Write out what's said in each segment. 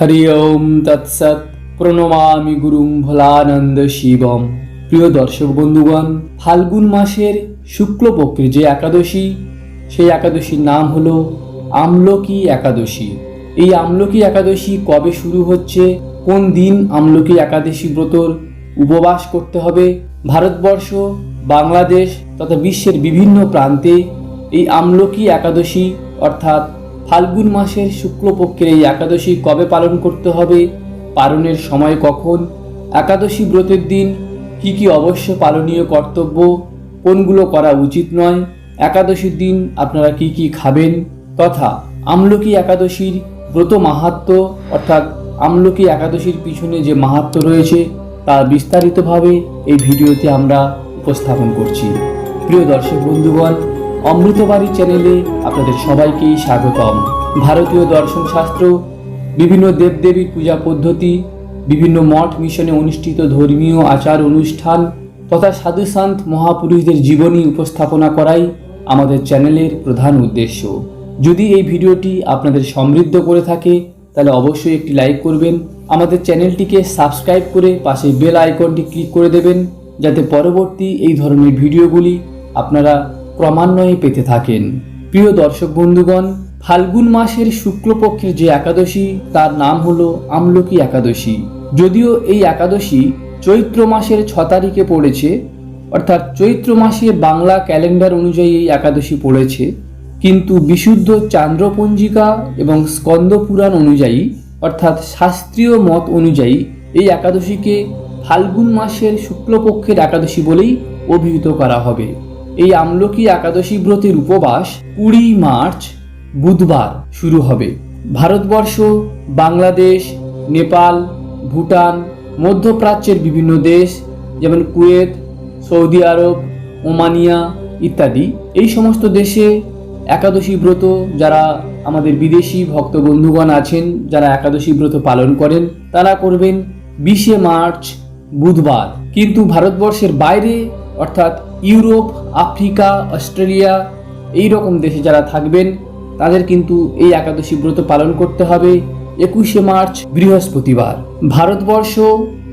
হরি ওম তৎসৎ প্রণমামি গুরুং ভোলানন্দ শিবম। প্রিয় দর্শক বন্ধুগণ, ফাল্গুন মাসের শুক্লপক্ষের যে একাদশী, সেই একাদশীর নাম হলো আমলকি একাদশী। এই আমলকি একাদশী কবে শুরু হচ্ছে, কোন দিন আমলকি একাদশী ব্রতর উপবাস করতে হবে, ভারতবর্ষ, বাংলাদেশ তথা বিশ্বের বিভিন্ন প্রান্তে এই আমলকি একাদশী অর্থাৎ ফাল্গুন মাসের শুক্লপক্ষের এই একাদশী কবে পালন করতে হবে? পালনের সময় কখন? একাদশী ব্রতের দিন কি কি অবশ্য পালনীয় কর্তব্য? কোনগুলো করা উচিত নয়? একাদশীর দিন আপনারা কি কি খাবেন? তথা আমলকি একাদশীর ব্রত মাহাত্ম, অর্থাৎ আমলকি একাদশীর পিছনে যে মাহাত্ম রয়েছে, তা বিস্তারিতভাবে এই ভিডিওতে আমরা উপস্থাপন করছি। প্রিয় দর্শক বন্ধুগণ অমৃতবাড়ি চ্যানেলে আপনাদের সবাইকেই স্বাগতম। ভারতীয় দর্শন শাস্ত্র, বিভিন্ন দেবদেবীর পূজা পদ্ধতি, বিভিন্ন মঠ মিশনে অনুষ্ঠিত ধর্মীয় আচার অনুষ্ঠান তথা সাধুসান্ত মহাপুরুষদের জীবনী উপস্থাপনা করাই আমাদের চ্যানেলের প্রধান উদ্দেশ্য। যদি এই ভিডিওটি আপনাদের সমৃদ্ধ করে থাকে, তাহলে অবশ্যই একটি লাইক করবেন। আমাদের চ্যানেলটিকে সাবস্ক্রাইব করে পাশে বেল আইকনটি ক্লিক করে দেবেন, যাতে পরবর্তী এই ধরনের ভিডিওগুলি আপনারা ক্রমান্বয়ে পেতে থাকেন। প্রিয় দর্শক বন্ধুগণ, ফাল্গুন মাসের শুক্লপক্ষের যে একাদশী, তার নাম হলো আমলকি একাদশী। যদিও এই একাদশী চৈত্র মাসের ছ তারিখে পড়েছে, অর্থাৎ চৈত্র মাসে বাংলা ক্যালেন্ডার অনুযায়ী এই একাদশী পড়েছে, কিন্তু বিশুদ্ধ চান্দ্রপঞ্জিকা এবং স্কন্দ পুরাণ অনুযায়ী, অর্থাৎ শাস্ত্রীয় মত অনুযায়ী, এই একাদশীকে ফাল্গুন মাসের শুক্লপক্ষের একাদশী বলেই অভিহিত করা হবে। এই আমলকি একাদশী ব্রতের উপবাস কুড়ি মার্চ বুধবার শুরু হবে। ভারতবর্ষ, বাংলাদেশ, নেপাল, ভুটান, মধ্যপ্রাচ্যের বিভিন্ন দেশ যেমন কুয়েত, সৌদি আরব, ওমানিয়া ইত্যাদি এই সমস্ত দেশে একাদশী ব্রত যারা আমাদের বিদেশি ভক্ত বন্ধুগণ আছেন, যারা একাদশী ব্রত পালন করেন, তারা করবেন বিশে মার্চ বুধবার। কিন্তু ভারতবর্ষের বাইরে অর্থাৎ ইউরোপ, আফ্রিকা, অস্ট্রেলিয়া, এই রকম দেশে যারা থাকবেন, তাদের কিন্তু এই একাদশী ব্রত পালন করতে হবে একুশে মার্চ, বৃহস্পতিবার। ভারতবর্ষ,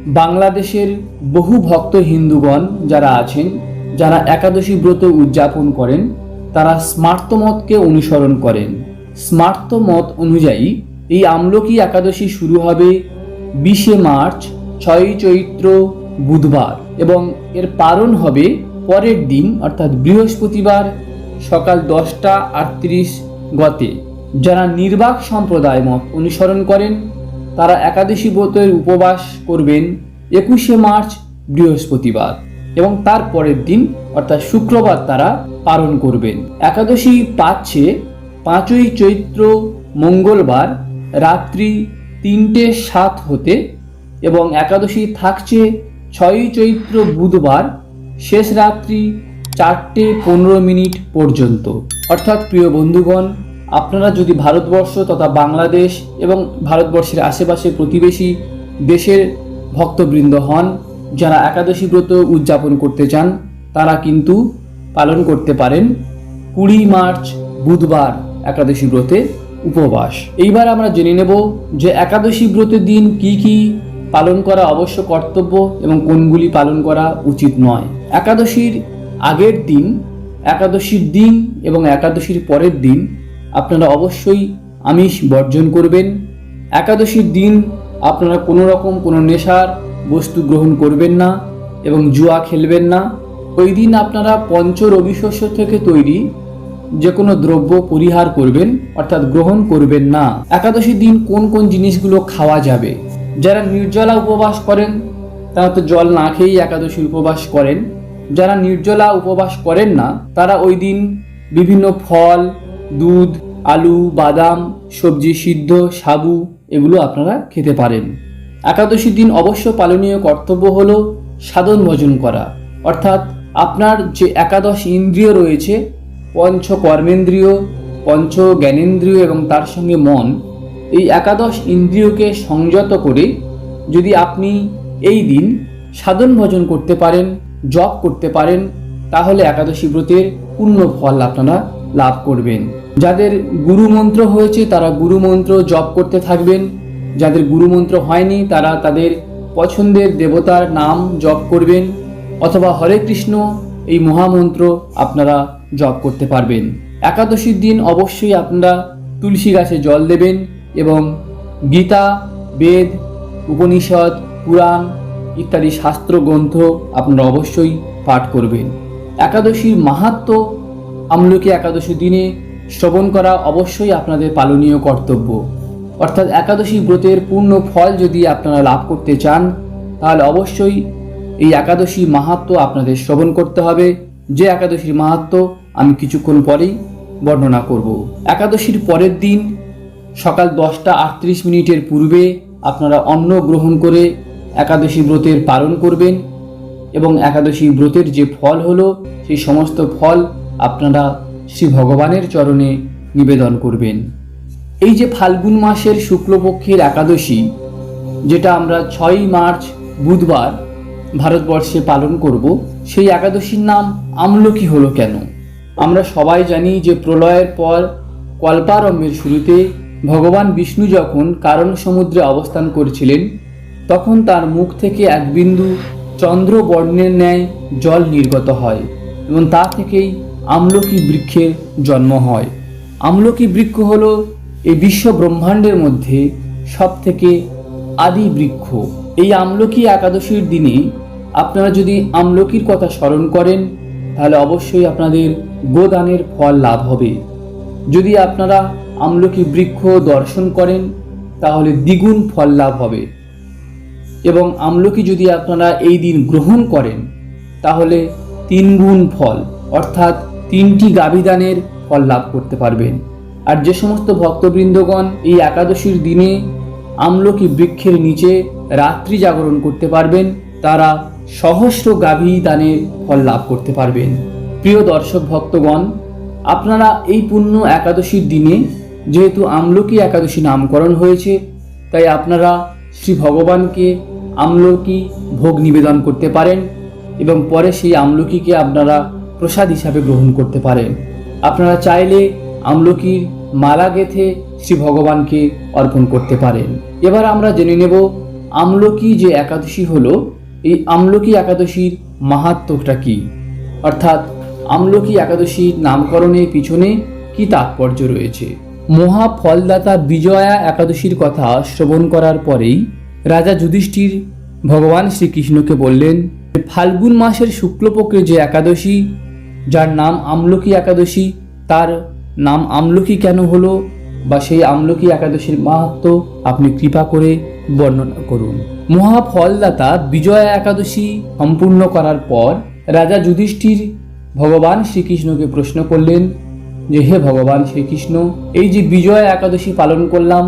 বাংলাদেশের বহু ভক্ত হিন্দুগণ যারা আছেন, যারা একাদশী ব্রত উদযাপন করেন, তারা স্মার্তমতকে অনুসরণ করেন। স্মার্তমত অনুযায়ী এই আমলকি একাদশী শুরু হবে বিশে মার্চ, ছয়ই চৈত্র, বুধবার। এবং এর পালন হবে পরের দিন, অর্থাৎ বৃহস্পতিবার সকাল দশটা আটত্রিশ গতে। যারা নির্বাক সম্প্রদায় মত অনুসরণ করেন, তারা একাদশী ব্রতের উপবাস করবেন একুশে মার্চ, বৃহস্পতিবার। এবং তার পরের দিন, অর্থাৎ শুক্রবার, তারা পালন করবেন। একাদশী পাচ্ছে পাঁচই চৈত্র মঙ্গলবার রাত্রি তিনটে সাত হতে এবং একাদশী থাকছে ছয়ই চৈত্র বুধবার শেষ রাত্রি চারটে পনেরো মিনিট পর্যন্ত। অর্থাৎ প্রিয় বন্ধুগণ, আপনারা যদি ভারতবর্ষ তথা বাংলাদেশ এবং ভারতবর্ষের আশেপাশে প্রতিবেশী দেশের ভক্তবৃন্দ হন, যারা একাদশী ব্রত উদযাপন করতে চান, তারা কিন্তু পালন করতে পারেন কুড়ি মার্চ বুধবার একাদশী ব্রতে উপবাস। এইবার আমরা জেনে নেব যে একাদশী ব্রতের দিন কি কি পালন করা অবশ্য কর্তব্য এবং কোনগুলি পালন করা উচিত নয়। একাদশীর আগের দিন, একাদশীর দিন এবং একাদশীর পরের দিন আপনারা অবশ্যই আমিষ বর্জন করবেন। একাদশীর দিন আপনারা কোনো রকম কোনো নেশার বস্তু গ্রহণ করবেন না এবং জুয়া খেলবেন না। ওই দিন আপনারা পঞ্চ রবিশস্য থেকে তৈরি যে কোনো দ্রব্য পরিহার করবেন, অর্থাৎ গ্রহণ করবেন না। একাদশীর দিন কোন কোন জিনিসগুলো খাওয়া যাবে? যারা নির্জলা উপবাস করেন, তারা তো জল না খেয়েই একাদশীর উপবাস করেন। যারা নির্জলা উপবাস করেন না, তারা ওই দিন বিভিন্ন ফল, দুধ, আলু, বাদাম, সবজি, সিদ্ধ, সাবু এগুলো আপনারা খেতে পারেন। একাদশীর দিন অবশ্য পালনীয় কর্তব্য হল সাধন ভোজন করা। অর্থাৎ আপনার যে একাদশ ইন্দ্রিয় রয়েছে পঞ্চ কর্মেন্দ্রিয় পঞ্চ জ্ঞানেন্দ্রিয় এবং তার সঙ্গে মন এই একাদশ ইন্দ্রিয়কে সংযত করে যদি আপনি এই দিন সাধন ভজন করতে পারেন, জপ করতে পারেন, তাহলে একাদশী ব্রতের পূর্ণ ফল আপনারা লাভ করবেন। যাদের গুরু মন্ত্র হয়েছে, তারা গুরু মন্ত্র জপ করতে থাকবেন। যাদের গুরুমন্ত্র হয়নি, তারা তাদের পছন্দের দেবতার নাম জপ করবেন, অথবা হরে কৃষ্ণ এই মহামন্ত্র আপনারা জপ করতে পারবেন। একাদশীর দিন অবশ্যই আপনারা তুলসী গাছে জল দেবেন এবং গীতা, বেদ, উপনিষদ, পুরাণ ইত্যাদি শাস্ত্র গ্রন্থ আপনারা অবশ্যই পাঠ করবেন। একাদশীর মাহাত্ম আমলকি একাদশী দিনে শ্রবণ করা অবশ্যই আপনাদের পালনীয় কর্তব্য। অর্থাৎ একাদশী ব্রতের পূর্ণ ফল যদি আপনারা লাভ করতে চান, তাহলে অবশ্যই এই একাদশী মাহাত্ম আপনাদের শ্রবণ করতে হবে। যে একাদশীর মাহাত্ম আমি কিছুক্ষণ পরেই বর্ণনা করব। একাদশীর পরের দিন সকাল দশটা আটত্রিশ মিনিটের পূর্বে আপনারা অন্ন গ্রহণ করে একাদশী ব্রতের পালন করবেন এবং একাদশী ব্রতের যে ফল হলো, সেই সমস্ত ফল আপনারা শ্রী ভগবানের চরণে নিবেদন করবেন। এই যে ফাল্গুন মাসের শুক্লপক্ষের একাদশী, যেটা আমরা ছয়ই মার্চ বুধবার ভারতবর্ষে পালন করব, সেই একাদশীর নাম আমলকি হলো কেন? আমরা সবাই জানি যে প্রলয়ের পর কল্পারম্ভের শুরুতে ভগবান বিষ্ণু যখন কারণ সমুদ্রে অবস্থান করছিলেন, তখন তার মুখ থেকে এক বিন্দু চন্দ্র বর্ণের ন্যায় জল নির্গত হয় এবং তা থেকেই আমলকি বৃক্ষের জন্ম হয়। আমলকি বৃক্ষ হল এই বিশ্ব ব্রহ্মাণ্ডের মধ্যে সব থেকে আদি বৃক্ষ। এই আমলকি একাদশীর দিনে আপনারা যদি আমলকির কথা স্মরণ করেন, তাহলে অবশ্যই আপনাদের গোদানের ফল লাভ হবে। যদি আপনারা আমলকি বৃক্ষ দর্শন করেন, তাহলে দ্বিগুণ ফল লাভ হবে। এবং আমলকি যদি আপনারা এই দিন গ্রহণ করেন, তাহলে তিন গুণ ফল, অর্থাৎ তিনটি গাভিদানের ফল লাভ করতে পারবেন। আর যে সমস্ত ভক্তবৃন্দগণ এই একাদশীর দিনে আমলকি বৃক্ষের নিচে রাত্রি জাগরণ করতে পারবেন, তারা সহস্র গাভী দানের ফল লাভ করতে পারবেন। প্রিয় দর্শক ভক্তগণ, আপনারা এই পুণ্য একাদশীর দিনে যেহেতু আমলকি একাদশী নামকরণ হয়েছে, তাই আপনারা শ্রী ভগবানকে আমলকি ভোগ নিবেদন করতে পারেন এবং পরে সেই আমলকিকে আপনারা প্রসাদ হিসাবে গ্রহণ করতে পারেন। আপনারা চাইলে আমলকির মালা গেথে শ্রী ভগবানকে অর্পণ করতে পারেন। এবার আমরা জেনে নেব আমলকি যে একাদশী হলো, এই আমলকি একাদশীর মাহাত্ম্যটা কি? অর্থাৎ আমলকি একাদশীর নামকরণের পিছনে কি তাৎপর্য রয়েছে? মহা ফলদাতা বিজয়া একাদশীর কথা শ্রবণ করার পরেই রাজা যুধিষ্ঠির ভগবান শ্রীকৃষ্ণকে বললেন, ফাল্গুন মাসের শুক্লপক্ষের যে একাদশী, যার নাম আমলকি একাদশী, তার নাম আমলকি কেন হলো বা সেই আমলকি একাদশীর মাহাত্ম আপনি কৃপা করে বর্ণনা করুন? মহাফলদাতা বিজয়া একাদশী সম্পূর্ণ করার পর রাজা যুধিষ্ঠির ভগবান শ্রীকৃষ্ণকে প্রশ্ন করলেন যে হে ভগবান শ্রীকৃষ্ণ এই যে বিজয়া একাদশী পালন করলাম,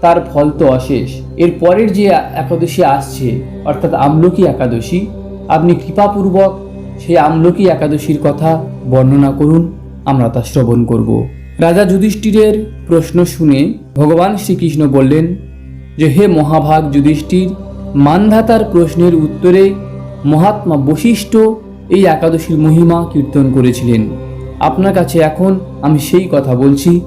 তার ফল তো অশেষ। এর পরের যে একাদশী আসছে, অর্থাৎ আমলকি একাদশী, আপনি কৃপাপূর্বক সেই আমলকি একাদশীর কথা বর্ণনা করুন, আমরা তা শ্রবণ করব। রাজা যুধিষ্ঠিরের প্রশ্ন শুনে ভগবান শ্রীকৃষ্ণ বললেন, যে হে মহাভাগ যুধিষ্ঠির, মানধাতার প্রশ্নের উত্তরে মহাত্মা বশিষ্ঠ এই একাদশীর মহিমা কীর্তন করেছিলেন। আপনার কাছে এখন আমি সেই কথা বলছি।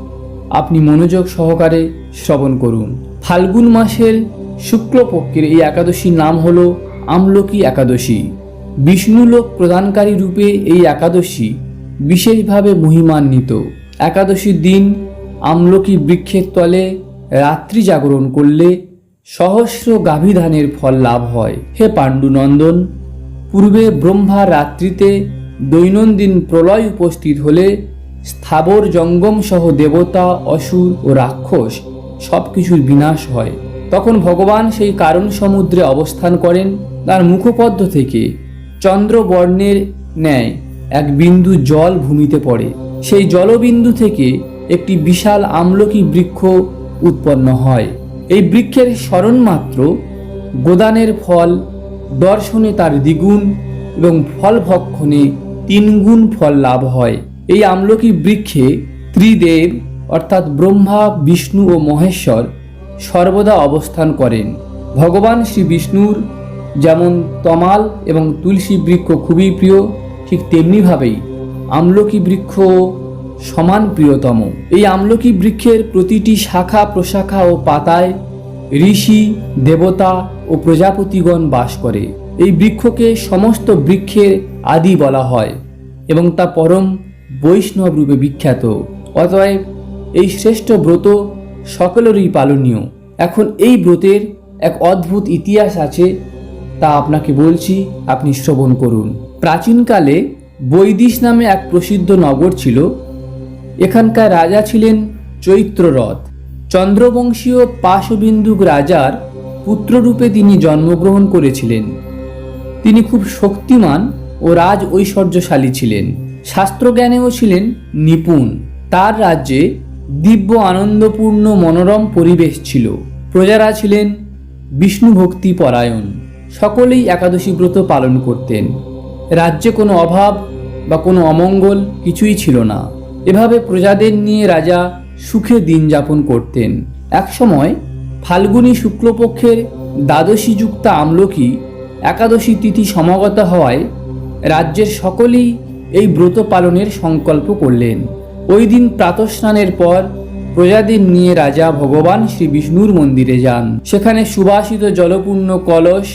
আপনি মনোযোগ সহকারে শ্রবণ করুন। ফাল্গুন মাসের শুক্লপক্ষের এই একাদশীর নাম হল আমলকি একাদশী। বিষ্ণুলোক প্রদানকারী রূপে এই একাদশী বিশেষভাবে মহিমান্বিত। একাদশীর দিন আমলকি বৃক্ষের তলে রাত্রি জাগরণ করলে সহস্র গাভীধানের ফল লাভ হয়। হে পাণ্ডুনন্দন, পূর্বে ব্রহ্মা রাত্রিতে দৈনন্দিন প্রলয় উপস্থিত হলে স্থাবর জঙ্গম সহ দেবতা, অসুর ও রাক্ষস সব কিছুর বিনাশ হয়। তখন ভগবান সেই কারণ সমুদ্রে অবস্থান করেন, তার মুখপদ্ম থেকে চন্দ্রবর্ণের ন্যায় এক বিন্দু জল ভূমিতে পড়ে। সেই জলবিন্দু থেকে একটি বিশাল আমলকি বৃক্ষ উৎপন্ন হয়। এই বৃক্ষের স্মরণ মাত্র গোদানের ফল, দর্শনে তার দ্বিগুণ এবং ফল ভক্ষণে তিনগুণ ফল লাভ হয়। এই আমলকি বৃক্ষে ত্রিদেব অর্থাৎ ব্রহ্মা, বিষ্ণু ও মহেশ্বর সর্বদা অবস্থান করেন। ভগবান শ্রী বিষ্ণুর যেমন তমাল এবং তুলসী বৃক্ষ খুবই প্রিয়, ঠিক তেমনিভাবেই আমলকি বৃক্ষ সমান প্রিয়তম। এই আমলকি বৃক্ষের প্রতিটি শাখা, প্রশাখা ও পাতায় ঋষি, দেবতা ও প্রজাপতিগণ বাস করে। এই বৃক্ষকে সমস্ত বৃক্ষের আদি বলা হয় এবং তা পরম বৈষ্ণব রূপে বিখ্যাত। অতএব এই শ্রেষ্ঠ ব্রত সকলেরই পালনীয়। এখন এই ব্রতের এক অদ্ভুত ইতিহাস আছে, তা আপনাকে বলছি, আপনি শ্রবণ করুন। প্রাচীনকালে বৈদিশ নামে এক প্রসিদ্ধ নগর ছিল। এখানকার রাজা ছিলেন চৈত্ররথ। চন্দ্রবংশীয় পাশবিন্দুক রাজার পুত্ররূপে তিনি জন্মগ্রহণ করেছিলেন। তিনি খুব শক্তিমান ও রাজ ঐশ্বর্যশালী ছিলেন। শাস্ত্রজ্ঞানেও ছিলেন নিপুণ। তার রাজ্যে দিব্য আনন্দপূর্ণ মনোরম পরিবেশ ছিল। প্রজারা ছিলেন বিষ্ণু ভক্তি পরায়ণ। সকলেই একাদশী ব্রত পালন করতেন। রাজ্যে কোনো অভাব বা কোনো অমঙ্গল কিছুই ছিল না। এভাবে প্রজাদের নিয়ে রাজা সুখে দিন যাপন করতেন। একসময় ফাল্গুনী শুক্লপক্ষের দ্বাদশী যুক্ত আমলকি একাদশী তিথি সমাগত হওয়ায় রাজ্যের সকলেই এই ব্রত পালনের সংকল্প করলেন। ওই দিন প্রাতঃস্নানের পর প্রজাদের নিয়ে রাজা ভগবান শ্রী বিষ্ণুর মন্দিরে যান। সেখানে সুবাসিত জলপূর্ণ কলস,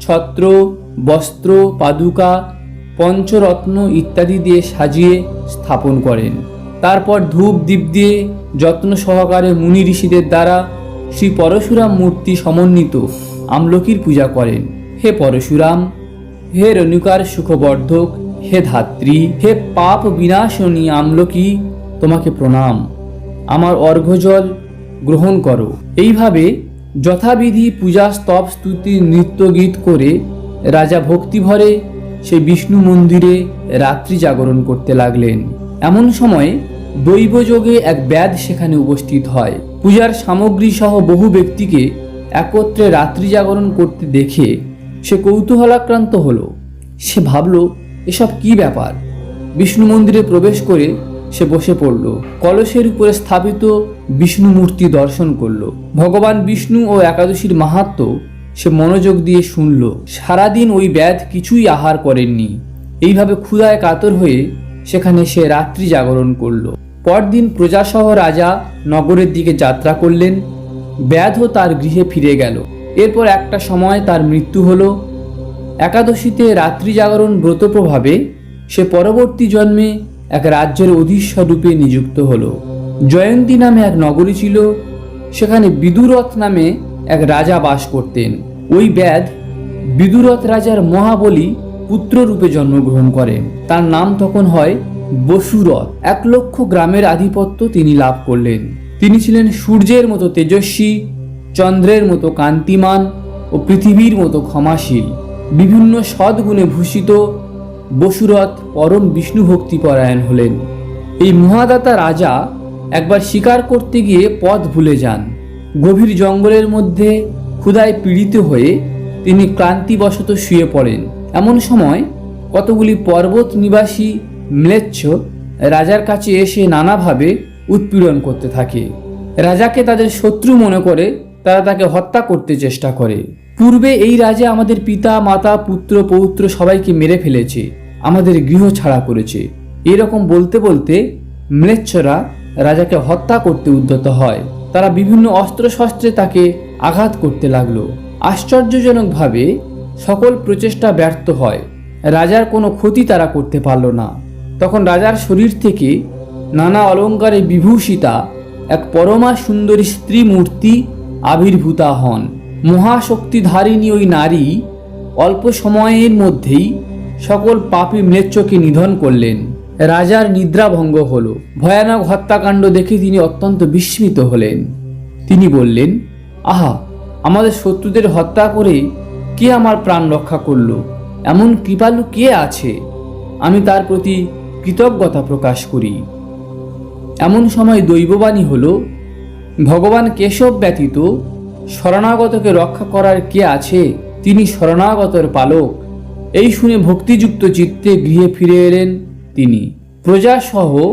ছত্র, বস্ত্র, পাদুকা, পঞ্চরত্ন ইত্যাদি দিয়ে সাজিয়ে স্থাপন করেন। তারপর ধূপ দ্বীপ দিয়ে যত্ন সহকারে মুনি ঋষিদের দ্বারা শ্রী পরশুরাম মূর্তি সমন্বিত আমলকির পূজা করেন। হে পরশুরাম, হে রণুকার সুখবর্ধক, হে ধাত্রী, হে পাপ বিনাশনী আমলকি, তোমাকে প্রণাম। আমার অর্ঘ্যজল গ্রহণ করো। এইভাবে যথাবিধি পূজা স্তব স্তুতি নৃত্য গীত করে রাজা ভক্তিভরে সে বিষ্ণু মন্দিরে রাত্রি জাগরণ করতে লাগলেন। এমন সময় দৈবযোগে এক ব্যাধ সেখানে উপস্থিত হয়। পূজার সামগ্রী সহ বহু ব্যক্তিকে একত্রে রাত্রি জাগরণ করতে দেখে সে কৌতূহলাক্রান্ত হলো। সে ভাবল, এসব কি ব্যাপার? বিষ্ণু মন্দিরে প্রবেশ করে সে বসে পড়ল। কলসের উপরে স্থাপিত বিষ্ণু মূর্তি দর্শন করল। ভগবান বিষ্ণু ও একাদশীর মাহাত্ম সে মনোযোগ দিয়ে শুনল। সারাদিন ওই ব্যাধ কিছুই আহার করেননি। এইভাবে ক্ষুধায় কাতর হয়ে সেখানে সে রাত্রি জাগরণ করল। পরদিন প্রজাসহ রাজা নগরের দিকে যাত্রা করলেন। ব্যাধও তার গৃহে ফিরে গেল। এরপর একটা সময় তার মৃত্যু হলো। একাদশীতে রাত্রি জাগরণ ব্রত প্রভাবে সে পরবর্তী জন্মে এক রাজ্যের অধীশ্বর রূপে নিযুক্ত হল। জয়ন্তী নামে এক নগরী ছিল, সেখানে বিদুরথ নামে এক রাজা বাস করতেন। ওই ব্যাধ বিদুরথ রাজার মহাবলী পুত্ররূপে জন্মগ্রহণ করেন। তার নাম তখন হয় বসুরথ। এক লক্ষ গ্রামের আধিপত্য তিনি লাভ করলেন। তিনি ছিলেন সূর্যের মতো তেজস্বী চন্দ্রের মতো কান্তিমান ও পৃথিবীর মতো ক্ষমাশীল। বিভিন্ন সদ্গুণে ভূষিত বসুরথ পরম বিষ্ণু ভক্তি পরায়ণ হলেন। এই মহাদাতা রাজা একবার শিকার করতে গিয়ে পথ ভুলে যান। গভীর জঙ্গলের মধ্যে ক্ষুধায় পীড়িত হয়ে তিনি ক্লান্তিবশত শুয়ে পড়েন। এমন সময় কতগুলি পর্বত নিবাসী ম্লেচ্ছ রাজার কাছে এসে নানাভাবে উৎপীড়ন করতে থাকে। রাজাকে তাদের শত্রু মনে করে তারা তাকে হত্যা করতে চেষ্টা করে। পূর্বে এই রাজা আমাদের পিতা, মাতা, পুত্র, পৌত্র সবাইকে মেরে ফেলেছে, আমাদের গৃহ ছাড়া করেছে। এরকম বলতে বলতে ম্লেচ্ছরা রাজাকে হত্যা করতে উদ্যত হয়। তারা বিভিন্ন অস্ত্রশস্ত্রে তাকে আঘাত করতে লাগল। আশ্চর্যজনকভাবে সকল প্রচেষ্টা ব্যর্থ হয়। রাজার কোনো ক্ষতি তারা করতে পারল না। তখন রাজার শরীর থেকে নানা অলঙ্কারে বিভূষিতা, এক পরমা সুন্দরী স্ত্রী মূর্তি আবির্ভূতা হন। মহাশক্তিধারিণী ওই নারী অল্প সময়ের মধ্যেই সকল পাপী ম্লেচ্ছকে নিধন করলেন। রাজার নিদ্রাভঙ্গ হল। ভয়ানক হত্যাকাণ্ড দেখে তিনি অত্যন্ত বিস্মিত হলেন। তিনি বললেন, আহা, আমাদের শত্রুদের হত্যা করে কে আমার প্রাণ রক্ষা করল? এমন কৃপালু কে আছে? আমি তার প্রতি কৃতজ্ঞতা প্রকাশ করি। এমন সময় দৈববাণী হল ভগবান কেশব ব্যতীত শরণাগতকে রক্ষা করার কে আছে? তিনি শরণাগতর পালক। এই শুনে ভক্তিযুক্ত চিত্তে গৃহে ফিরে এলেন তিনি। প্রজাসহ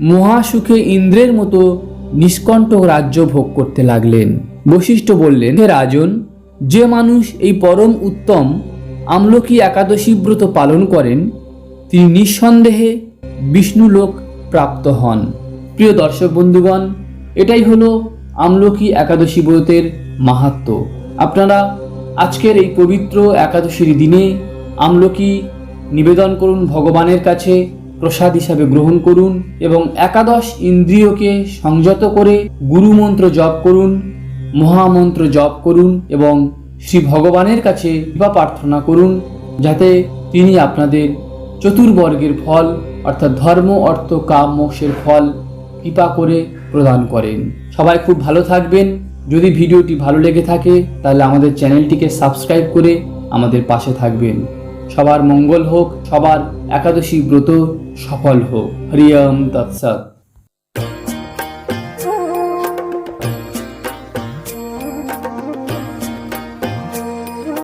মহাসুখে ইন্দ্রের মতো নিষ্কণ্ঠ রাজ্য ভোগ করতে লাগলেন। বশিষ্ঠ বললেন, হে রাজন, যে মানুষ এই পরম উত্তম আমলকি একাদশী ব্রত পালন করেন, তিনি নিঃসন্দেহে বিষ্ণুলোক প্রাপ্ত হন। প্রিয় দর্শক বন্ধুগণ এটাই হলো আমলকি একাদশী ব্রতের মাহাত্ম। আপনারা আজকের এই পবিত্র একাদশীর দিনে আমলকি নিবেদন করুন, ভগবানের কাছে প্রসাদ হিসাবে গ্রহণ করুন এবং একাদশ ইন্দ্রিয়কে সংযত করে গুরুমন্ত্র জপ করুন, মহামন্ত্র জপ করুন এবং শ্রী ভগবানের কাছে কৃপা প্রার্থনা করুন যাতে তিনি আপনাদের চতুর্বর্গের ফল অর্থাৎ ধর্ম, অর্থ, কাম, মোক্ষের ফল কৃপা করে প্রদান করেন। সবাই খুব ভালো থাকবেন। যদি ভিডিওটি ভালো লেগে থাকে, তাহলে আমাদের চ্যানেলটিকে সাবস্ক্রাইব করে আমাদের পাশে থাকবেন। সবার মঙ্গল হোক, সবার একাদশী ব্রত সফল হোক। হরিয়ম তৎসৎ।